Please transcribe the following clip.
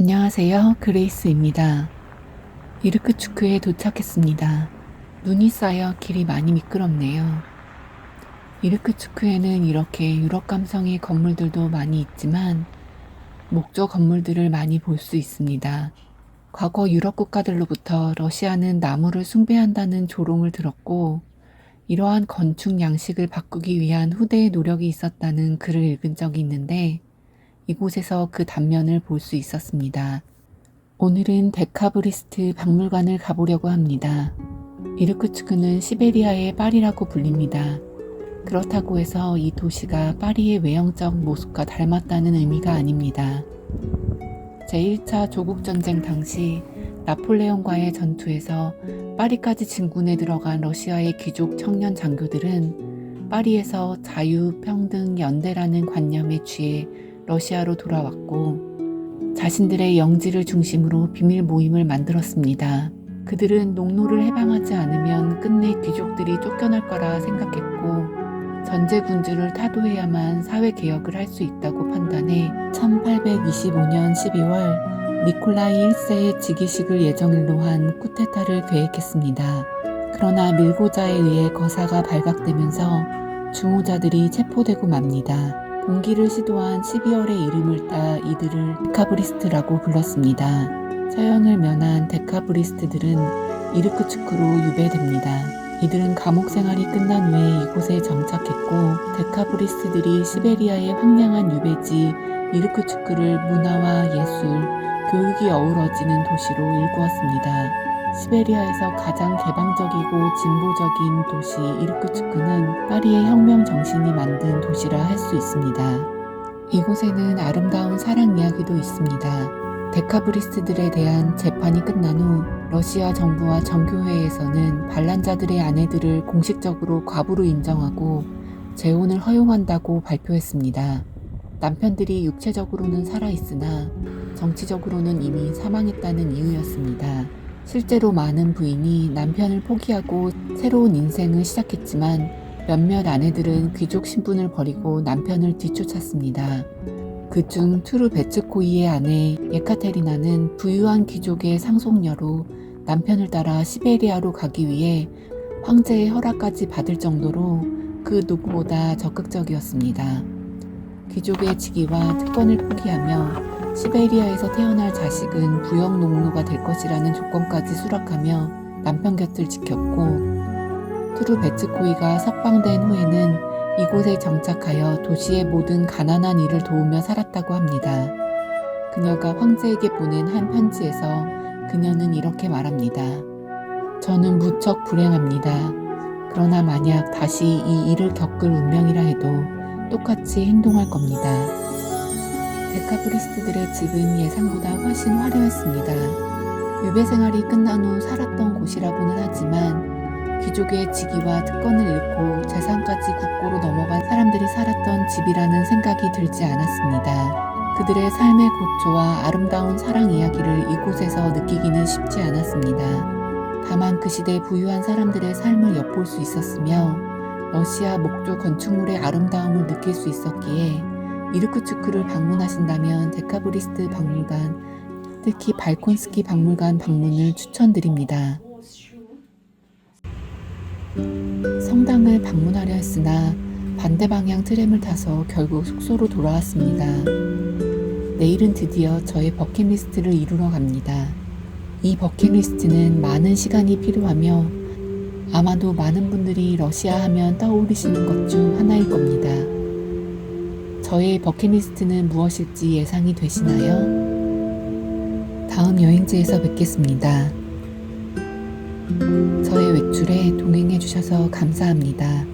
안녕하세요. 그레이스입니다. 이르크추크에 도착했습니다. 눈이 쌓여 길이 많이 미끄럽네요. 이르크추크에는 이렇게 유럽 감성의 건물들도 많이 있지만 목조 건물들을 많이 볼 수 있습니다. 과거 유럽 국가들로부터 러시아는 나무를 숭배한다는 조롱을 들었고 이러한 건축 양식을 바꾸기 위한 후대의 노력이 있었다는 글을 읽은 적이 있는데 이곳에서 그 단면을 볼 수 있었습니다. 오늘은 데카브리스트 박물관을 가보려고 합니다. 이르크츠크는 시베리아의 파리라고 불립니다. 그렇다고 해서 이 도시가 파리의 외형적 모습과 닮았다는 의미가 아닙니다. 제1차 조국전쟁 당시 나폴레옹과의 전투에서 파리까지 진군에 들어간 러시아의 귀족 청년 장교들은 파리에서 자유, 평등, 연대라는 관념에 취해 러시아로 돌아왔고 자신들의 영지를 중심으로 비밀 모임을 만들었습니다. 그들은 농노를 해방하지 않으면 끝내 귀족들이 쫓겨날 거라 생각했고 전제 군주를 타도해야만 사회 개혁을 할 수 있다고 판단해 1825년 12월 니콜라이 1세의 즉위식을 예정일로 한 쿠데타를 계획했습니다. 그러나 밀고자에 의해 거사가 발각되면서 주모자들이 체포되고 맙니다. 봉기를 시도한 12월의 이름을 따 이들을 데카브리스트라고 불렀습니다. 처형을 면한 데카브리스트들은 이르크츠크로 유배됩니다. 이들은 감옥 생활이 끝난 후에 이곳에 정착했고 데카브리스트들이 시베리아의 황량한 유배지 이르크츠크를 문화와 예술, 교육이 어우러지는 도시로 일구었습니다. 시베리아에서 가장 개방적이고 진보적인 도시 이르크츠크는 파리의 혁명 정신이 만든 도시라 할 수 있습니다. 이곳에는 아름다운 사랑 이야기도 있습니다. 데카브리스트들에 대한 재판이 끝난 후 러시아 정부와 정교회에서는 반란자들의 아내들을 공식적으로 과부로 인정하고 재혼을 허용한다고 발표했습니다. 남편들이 육체적으로는 살아있으나 정치적으로는 이미 사망했다는 이유였습니다. 실제로 많은 부인이 남편을 포기하고 새로운 인생을 시작했지만 몇몇 아내들은 귀족 신분을 버리고 남편을 뒤쫓았습니다. 그중 투르 베츠코이의 아내 예카테리나는 부유한 귀족의 상속녀로 남편을 따라 시베리아로 가기 위해 황제의 허락까지 받을 정도로 그 누구보다 적극적이었습니다. 귀족의 직위와 특권을 포기하며 시베리아에서 태어날 자식은 부역 농노가 될 것이라는 조건까지 수락하며 남편 곁을 지켰고 투르베츠코이가 석방된 후에는 이곳에 정착하여 도시의 모든 가난한 일을 도우며 살았다고 합니다. 그녀가 황제에게 보낸 한 편지에서 그녀는 이렇게 말합니다. 저는 무척 불행합니다. 그러나 만약 다시 이 일을 겪을 운명이라 해도 똑같이 행동할 겁니다. 데카브리스트들의 집은 예상보다 훨씬 화려했습니다. 유배 생활이 끝난 후 살았던 곳이라고는 하지만 귀족의 직위와 특권을 잃고 재산까지 국고로 넘어간 사람들이 살았던 집이라는 생각이 들지 않았습니다. 그들의 삶의 고초와 아름다운 사랑 이야기를 이곳에서 느끼기는 쉽지 않았습니다. 다만 그 시대 부유한 사람들의 삶을 엿볼 수 있었으며 러시아 목조 건축물의 아름다움을 느낄 수 있었기에 이르크츠크를 방문하신다면 데카브리스트 박물관, 특히 발콘스키 박물관 방문을 추천드립니다. 성당을 방문하려 했으나 반대 방향 트램을 타서 결국 숙소로 돌아왔습니다. 내일은 드디어 저의 버킷리스트를 이루러 갑니다. 이 버킷리스트는 많은 시간이 필요하며 아마도 많은 분들이 러시아 하면 떠오르시는 것 중 하나일 겁니다. 저의 버킷리스트는 무엇일지 예상이 되시나요? 다음 여행지에서 뵙겠습니다. 저의 외출에 동행해 주셔서 감사합니다.